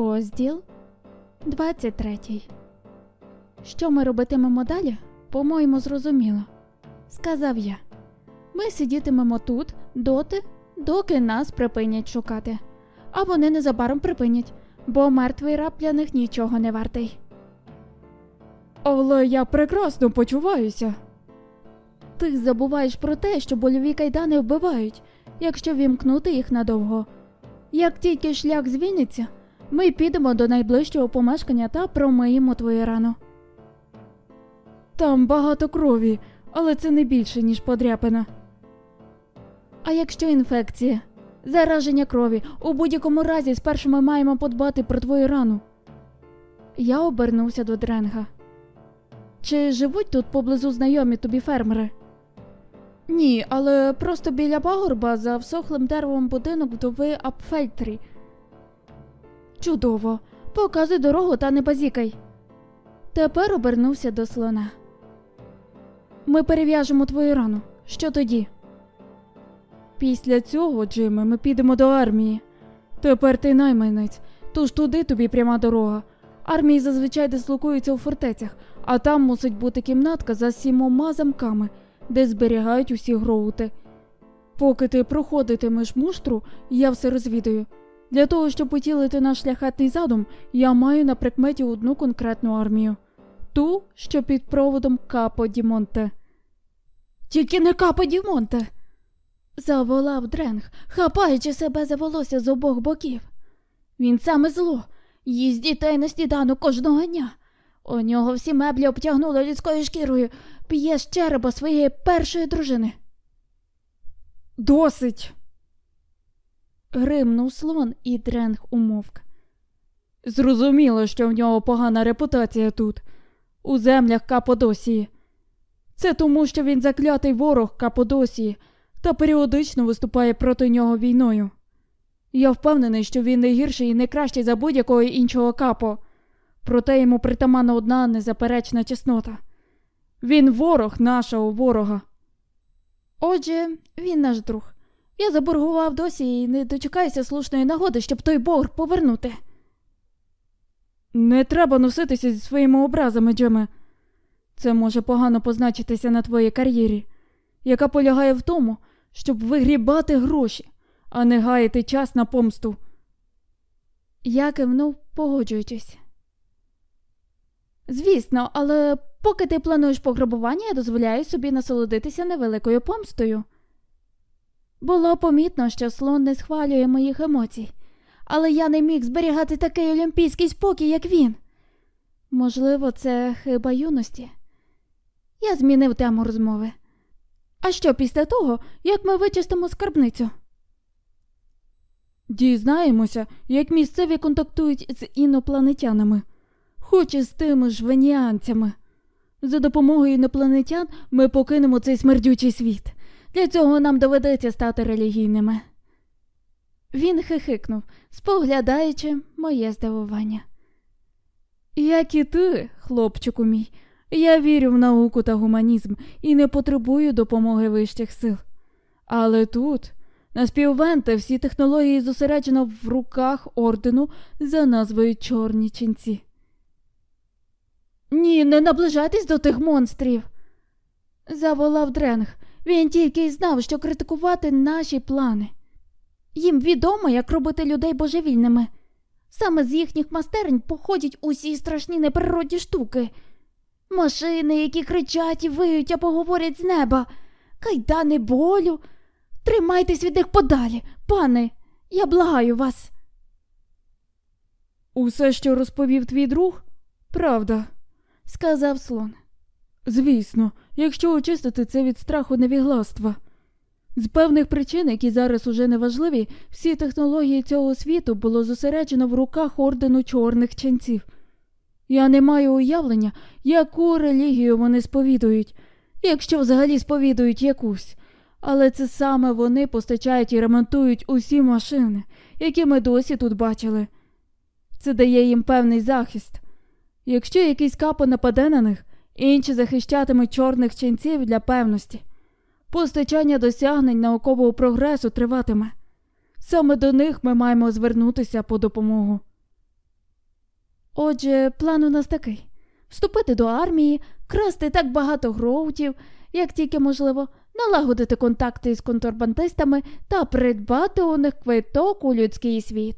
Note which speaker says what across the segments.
Speaker 1: Розділ 23. Що ми робитимемо далі? По-моєму, зрозуміло, сказав я. Ми сидітимемо тут доти, доки нас припинять шукати. А вони незабаром припинять, бо мертвий раб для них нічого не вартий. Але я прекрасно почуваюся. Ти забуваєш про те, що больові кайдани вбивають, якщо вімкнути їх надовго. Як тільки шлях звільниться, ми підемо до найближчого помешкання та промиємо твою рану. Там багато крові, але це не більше, ніж подряпина. А якщо інфекція? Зараження крові. У будь-якому разі спершу ми маємо подбати про твою рану. Я обернувся до Дренга. Чи живуть тут поблизу знайомі тобі фермери? Ні, але просто біля пагорба за всохлим деревом будинок вдови Апфельтрі. Чудово. Показуй дорогу та не базікай. Тепер обернувся до слона. Ми перев'яжемо твою рану. Що тоді? Після цього, Джиме, ми підемо до армії. Тепер ти найманець, тож туди тобі пряма дорога. Армії зазвичай дислокуються у фортецях, а там мусить бути кімнатка за сімома замками, де зберігають усі гроути. Поки ти проходитимеш муштру, я все розвідаю. Для того, щоб утілити наш шляхетний задум, я маю на прикметі одну конкретну армію ту, що під проводом Капо Дімонте. Тільки не Капо Дімонте. заволав Дренг, хапаючи себе за волосся з обох боків. Він саме зло, їсть дітей на сніданок кожного дня. У нього всі меблі обтягнули людською шкірою, п'є з череба своєї першої дружини. Досить. Гримнув слон, і Дренг умовк. Зрозуміло, що в нього погана репутація тут, у землях Каподосії. Це тому, що він заклятий ворог Каподосії та періодично виступає проти нього війною. Я впевнений, що він не гірший і не кращий за будь-якого іншого капо, проте йому притаманна одна незаперечна чеснота. Він ворог нашого ворога. Отже, він наш друг. Я заборгував досі і не дочекаюся слушної нагоди, щоб той борг повернути. Не треба носитися зі своїми образами, Джеме. Це може погано позначитися на твоїй кар'єрі, яка полягає в тому, щоб вигрібати гроші, а не гаяти час на помсту. Я кивнув, погоджуючись. Звісно, але поки ти плануєш пограбування, я дозволяю собі насолодитися невеликою помстою. Було помітно, що слон не схвалює моїх емоцій, але я не міг зберігати такий олімпійський спокій, як він. Можливо, це хиба юності. Я змінив тему розмови. А що після того, як ми вичистимо скарбницю? Дізнаємося, як місцеві контактують з інопланетянами, хоч і з тими ж веніанцями. За допомогою інопланетян ми покинемо цей смердючий світ. Для цього нам доведеться стати релігійними. Він хихикнув, споглядаючи моє здивування. Як і ти, хлопчику мій, я вірю в науку та гуманізм і не потребую допомоги вищих сил. Але тут, на співвенте, всі технології зосереджено в руках ордену за назвою Чорні ченці. Ні, не наближайтесь до тих монстрів. заволав Дренг. Він тільки й знав, що критикувати наші плани. Їм відомо, як робити людей божевільними. Саме з їхніх майстерень походять усі страшні неприродні штуки. Машини, які кричать і виють або говорять з неба, кайдани болю. Тримайтесь від них подалі, пане, я благаю вас. Усе, що розповів твій друг, правда, сказав слон. Звісно, якщо очистити це від страху невігластва. З певних причин, які зараз уже неважливі, всі технології цього світу було зосереджено в руках ордену чорних ченців. Я не маю уявлення, яку релігію вони сповідують, якщо взагалі сповідують якусь. Але це саме вони постачають і ремонтують усі машини, які ми досі тут бачили. Це дає їм певний захист. Якщо якийсь капо нападе на них, інші захищатимуть чорних ченців для певності. Постачання досягнень наукового прогресу триватиме. Саме до них ми маємо звернутися по допомогу. Отже, план у нас такий: вступити до армії, красти так багато гроутів, як тільки можливо, налагодити контакти із контрабандистами та придбати у них квиток у людський світ.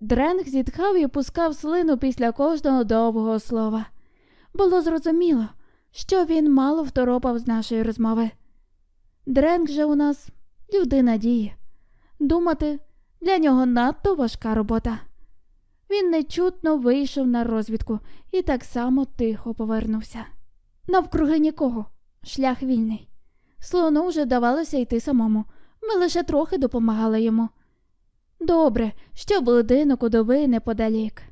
Speaker 1: Дренг зітхав і пускав слину після кожного довгого слова. Було зрозуміло, що він мало второпав з нашої розмови. Дренг же у нас людина дії. Думати для нього надто важка робота. Він нечутно вийшов на розвідку і так само тихо повернувся. Навкруги нікого, шлях вільний. Слону вже давалося йти самому. Ми лише трохи допомагали йому. Добре, що будинок удови неподалік.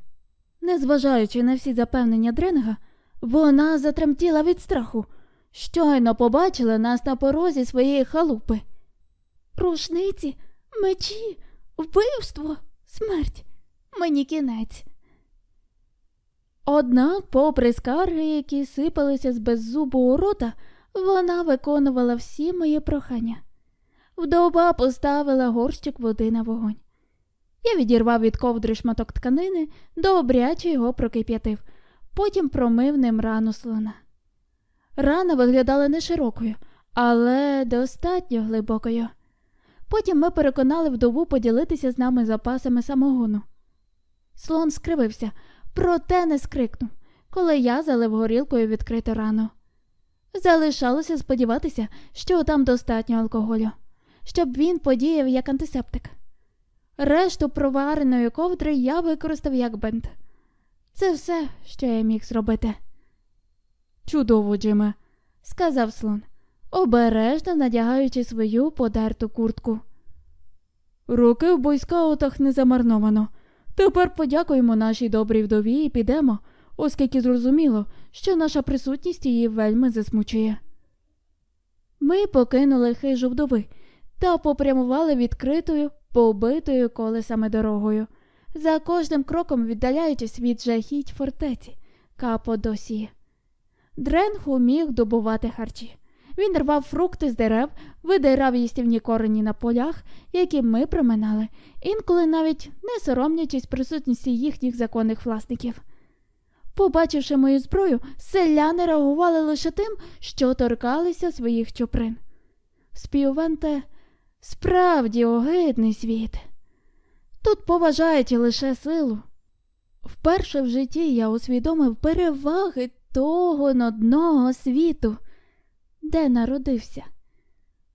Speaker 1: Незважаючи на всі запевнення Дренга, вона затремтіла від страху. Щойно побачила нас на порозі своєї халупи. Рушниці, мечі, вбивство, смерть. Мені кінець. Однак, попри скарги, які сипалися з беззубого рота, вона виконувала всі мої прохання. Вдова поставила горщик води на вогонь. Я відірвав від ковдри шматок тканини, добряче його прокип'ятив, потім промив ним рану слона. Рана виглядала не широкою, але достатньо глибокою. Потім ми переконали вдову поділитися з нами запасами самогону. Слон скривився, проте не скрикнув, коли я залив горілкою відкриту рану. Залишалося сподіватися, що там достатньо алкоголю, щоб він подіяв як антисептик. Решту провареної ковдри я використав як бинт. Це все, що я міг зробити. Чудово, Джиме, сказав слон, обережно надягаючи свою подерту куртку. Роки в бойскаутах не замарновано. Тепер подякуємо нашій добрій вдові і підемо, оскільки зрозуміло, що наша присутність її вельми засмучує. Ми покинули хижу вдови та попрямували відкритою, побитою колесами дорогою, за кожним кроком віддаляючись від жахіть фортеці Каподосії. Дренг уміг добувати харчі. Він рвав фрукти з дерев, видирав їстівні корені на полях, які ми проминали, інколи навіть не соромлячись присутності їхніх законних власників. Побачивши мою зброю, селяни реагували лише тим, що торкалися своїх чуприн. Співвенте справді огидний світ. Тут поважають лише силу. Вперше в житті я усвідомив переваги того нудного світу, де народився.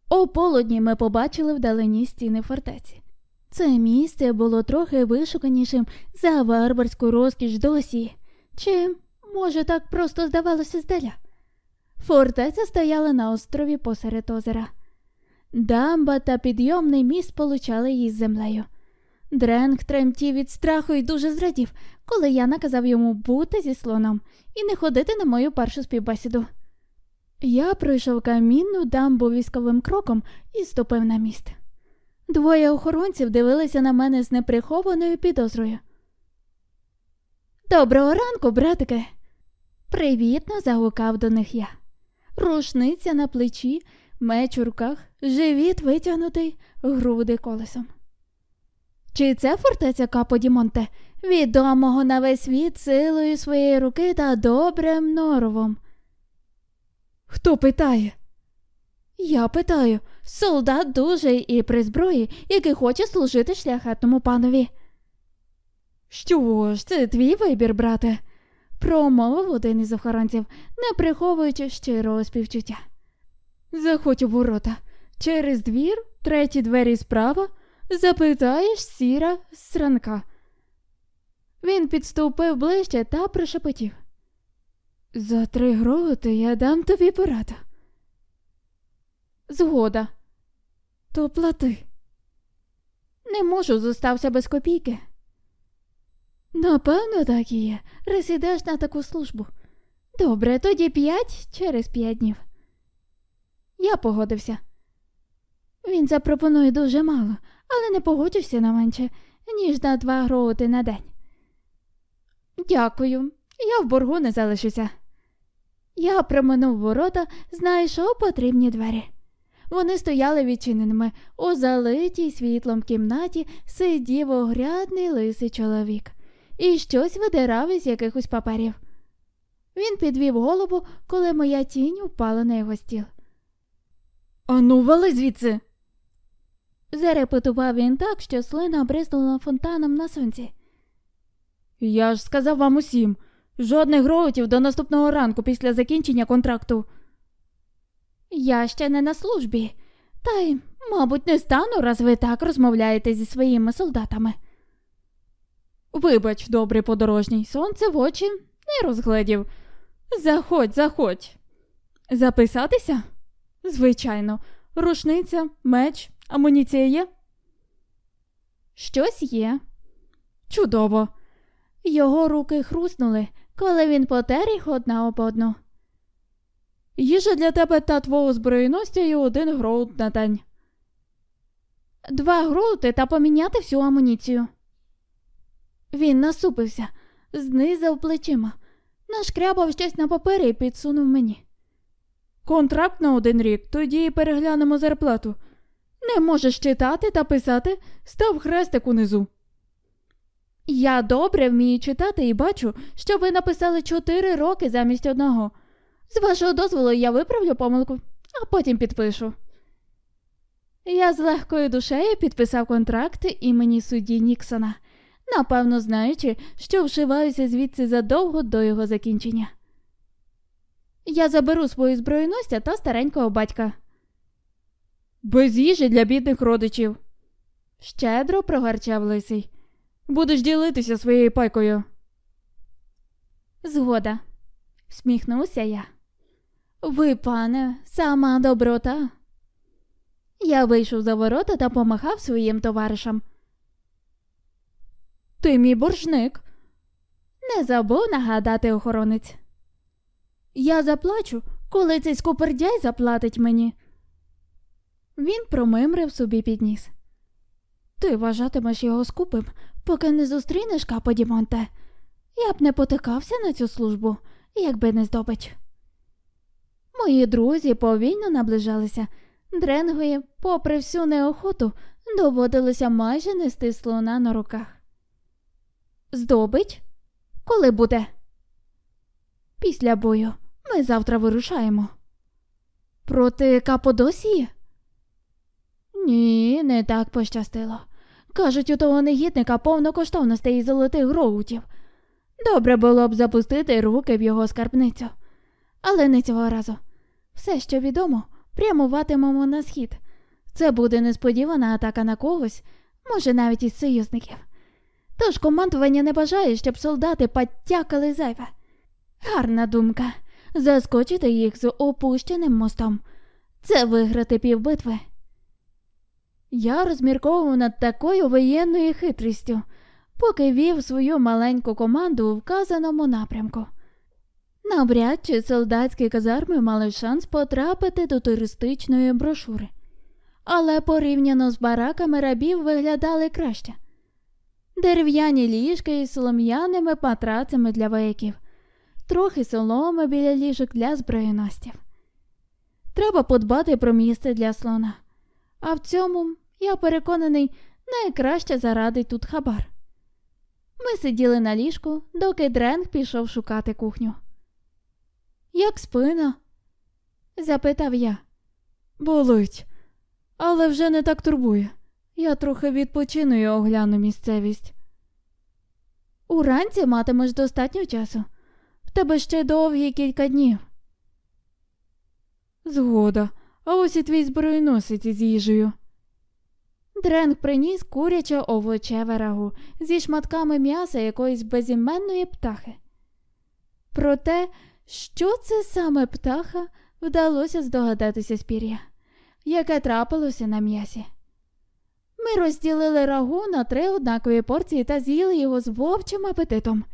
Speaker 1: О полудні ми побачили вдалині стіни фортеці. Це місце було трохи вишуканішим за варварську розкіш досі, чи, може, так просто здавалося здаля. Фортеця стояла на острові посеред озера. Дамба та підйомний міст получали її з землею. Дренг тремтів від страху і дуже зрадів, коли я наказав йому бути зі слоном і не ходити на мою першу співбесіду. Я пройшов камінну дамбу військовим кроком і ступив на міст. Двоє охоронців дивилися на мене з неприхованою підозрою. Доброго ранку, братике. Привітно загукав до них я. Рушниця на плечі, меч у руках, живіт витягнутий, груди колесом. Чи це фортеця Каподімонте, відомого на весь світ силою своєї руки та добрим норовом? Хто питає? Я питаю, солдат дужий і при зброї, який хоче служити шляхетному панові. Що ж, це твій вибір, брате, промовив один із охоронців, не приховуючи щирого співчуття. Заходь у ворота. Через двір, треті двері справа, запитаєш сіра сранка. Він підступив ближче та прошепотів. За три гроти я дам тобі пораду. Згода. То плати. Не можу, зостався без копійки. Напевно, так і є. Раз ідеш на таку службу. Добре, тоді п'ять через п'ять днів. Я погодився. Він запропонує дуже мало, але не погоджуся на менше, ніж на два гроути на день. Дякую, я в боргу не залишуся. Я проминув ворота, знайшов потрібні двері. Вони стояли відчиненими. У залитій світлом кімнаті сидів огрядний лисий чоловік. і щось видирав із якихось паперів. Він підвів голову, коли моя тінь впала на його стіл. Ану, вали звідси. Зарепетував він так, що слина бризнула фонтаном на сонці. Я ж сказав вам усім жодних гроутів до наступного ранку після закінчення контракту. Я ще не на службі, та й, мабуть, не стану, раз ви так розмовляєте зі своїми солдатами. Вибач, добрий подорожній, сонце в очі не розгледів. Заходь, заходь. Записатися? Звичайно, рушниця, меч, амуніція є? Щось є. Чудово. Його руки хруснули, коли він потер їх одна об одну. Їжа для тебе та твого збройностя і один гроут на день. Два гроути та поміняти всю амуніцію. Він насупився, знизав плечима, нашкрябав щось на папері і підсунув мені. Контракт на один рік, тоді переглянемо зарплату. Не можеш читати та писати, став хрестик унизу. Я добре вмію читати і бачу, що ви написали чотири роки замість одного. З вашого дозволу я виправлю помилку, а потім підпишу. Я з легкою душею підписав контракт імені судді Ніксона, напевно знаючи, що вшиваюся звідси задовго до його закінчення. Я заберу свою збройностя та старенького батька. Без їжі для бідних родичів. Щедро прогарчав лисий. Будеш ділитися своєю пайкою. Згода, всміхнувся я. Ви, пане, сама доброта. Я вийшов за ворота та помахав своїм товаришам. Ти мій боржник. Не забув нагадати охоронець. Я заплачу, коли цей скупердяй заплатить мені. Він промимрив собі під ніс. Ти вважатимеш його скупим, поки не зустрінеш капо Дімонте. Я б не потикався на цю службу, якби не здобич. Мої друзі повільно наближалися. Дренгові, попри всю неохоту, доводилося майже нести слона на руках. Здобич? Коли буде? Після бою. Ми завтра вирушаємо. Проти Каподосії? Ні, не так пощастило. Кажуть, у того негідника повно коштовностей і золотих гроутів. Добре було б запустити руки в його скарбницю. Але не цього разу. Все, що відомо, прямуватимемо на схід. Це буде несподівана атака на когось, може навіть із союзників. Тож командування не бажає, щоб солдати потякали зайве. Гарна думка заскочити їх з опущеним мостом. Це виграти півбитви. Я розмірковував над такою воєнною хитрістю, поки вів свою маленьку команду у вказаному напрямку. Навряд чи солдатські казарми мали шанс потрапити до туристичної брошури, але порівняно з бараками рабів виглядали краще. Дерев'яні ліжки із солом'яними матрацами для вояків, трохи соломи біля ліжок для зброєностів. Треба подбати про місце для слона, а в цьому, я переконаний, найкраще зарадить тут хабар. Ми сиділи на ліжку, доки Дренг пішов шукати кухню. Як спина? запитав я. Болить, але вже не так турбує. Я трохи відпочину і огляну місцевість. Уранці матимеш достатньо часу. В тебе ще довгі кілька днів. Згода, а ось і твій збройносець із їжею. Дренг приніс куряче овочеве рагу зі шматками м'яса якоїсь безіменної птахи. Проте, що це саме птаха, вдалося здогадатися з пір'я, яке трапилося на м'ясі. Ми розділили рагу на три однакові порції та з'їли його з вовчим апетитом.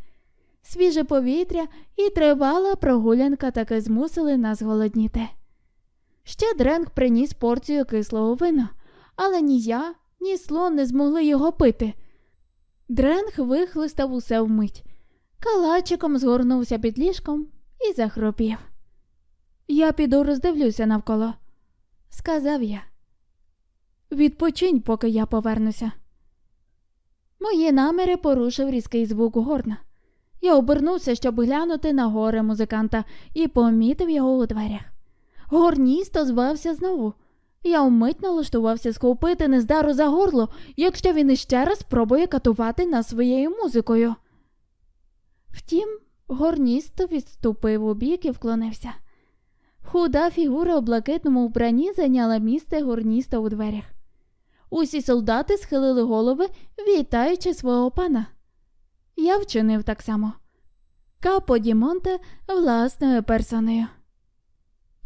Speaker 1: Свіже повітря і тривала прогулянка таки змусили нас голодніти. Ще Дренг приніс порцію кислого вина, але ні я, ні слон не змогли його пити. Дренг вихлистав усе вмить, калачиком згорнувся під ліжком і захропів. Я піду роздивлюся навколо, сказав я. Відпочинь, поки я повернуся. Мої наміри порушив різкий звук горна. Я обернувся, щоб глянути на горе музиканта, і помітив його у дверях. Горніст озвався знову. Я вмить налаштувався схопити нездару за горло, якщо він іще раз спробує катувати нас своєю музикою. Втім, горніст відступив у бік і вклонився. Худа фігура у блакитному вбранні зайняла місце горніста у дверях. Усі солдати схилили голови, вітаючи свого пана. Я вчинив так само. Капо Дімонте власною персоною.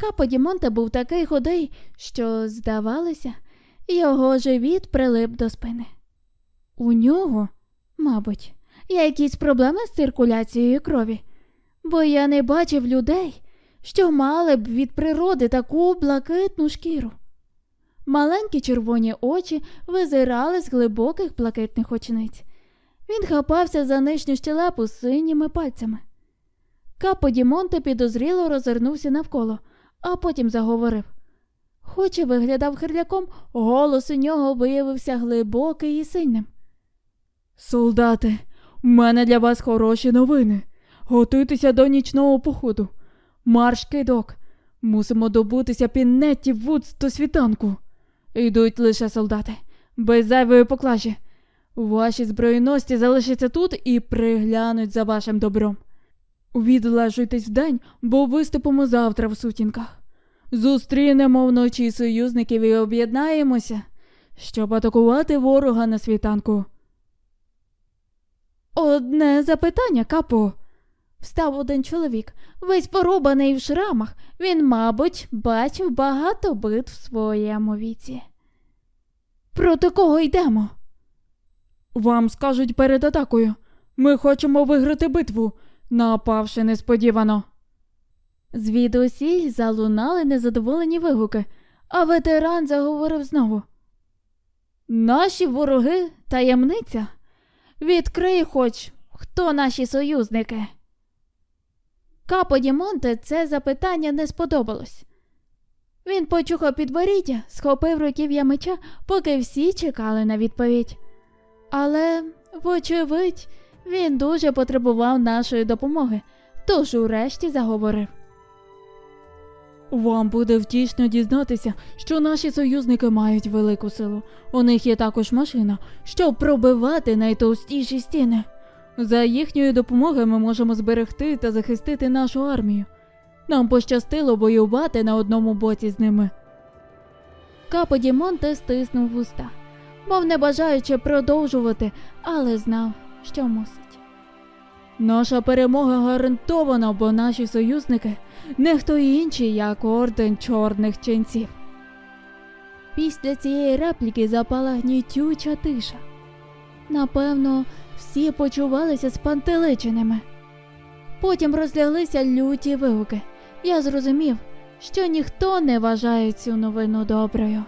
Speaker 1: Капо Дімонте був такий худий, що, здавалося, його живіт прилип до спини. У нього, мабуть, є якісь проблеми з циркуляцією крові, бо я не бачив людей, що мали б від природи таку блакитну шкіру. Маленькі червоні очі визирали з глибоких блакитних очниць. Він хапався за нижню щелепу синіми пальцями. Капо Дімонте підозріло розвернувся навколо, а потім заговорив. Хоч і виглядав хирляком, голос у нього виявився глибокий і сильним.
Speaker 2: Солдати, у мене для вас хороші новини. Готуйтеся до нічного походу. Марш кидок. Мусимо добутися піннетті Вудс до світанку. Йдуть лише солдати, без зайвої поклажі. Ваші збройності залишаться тут і приглянуть за вашим добром. Відлежуйтесь вдень, бо виступимо завтра в сутінках. Зустрінемо вночі союзників і об'єднаємося, щоб атакувати ворога на світанку.
Speaker 1: Одне запитання, капо. Встав один чоловік, весь порубаний в шрамах. Він, мабуть, бачив багато битв в своєму віці. Проти кого йдемо?
Speaker 2: Вам скажуть перед атакою. Ми хочемо виграти битву, напавши несподівано.
Speaker 1: Звідусіль залунали незадоволені вигуки, а ветеран заговорив знову. Наші вороги таємниця. Відкрий хоч, хто наші союзники. Капо Дімонте це запитання не сподобалось. Він почухав підборіддя, схопив руків'я меча, поки всі чекали на відповідь. Але, вочевидь, він дуже потребував нашої допомоги, тож урешті заговорив.
Speaker 2: Вам буде втішно дізнатися, що наші союзники мають велику силу. У них є також машина, щоб пробивати найтовстіші стіни. За їхньою допомогою ми можемо зберегти та захистити нашу армію. Нам пощастило воювати на одному боці з ними.
Speaker 1: Капо Дімонте стиснув вуста, мов не бажаючи продовжувати, але знав, що мусить.
Speaker 2: Наша перемога гарантована, бо наші союзники не хто інші, як орден чорних ченців.
Speaker 1: Після цієї репліки запала гнітюча тиша. Напевно, всі почувалися спантеличеними. Потім розляглися люті вигуки. Я зрозумів, що ніхто не вважає цю новину доброю.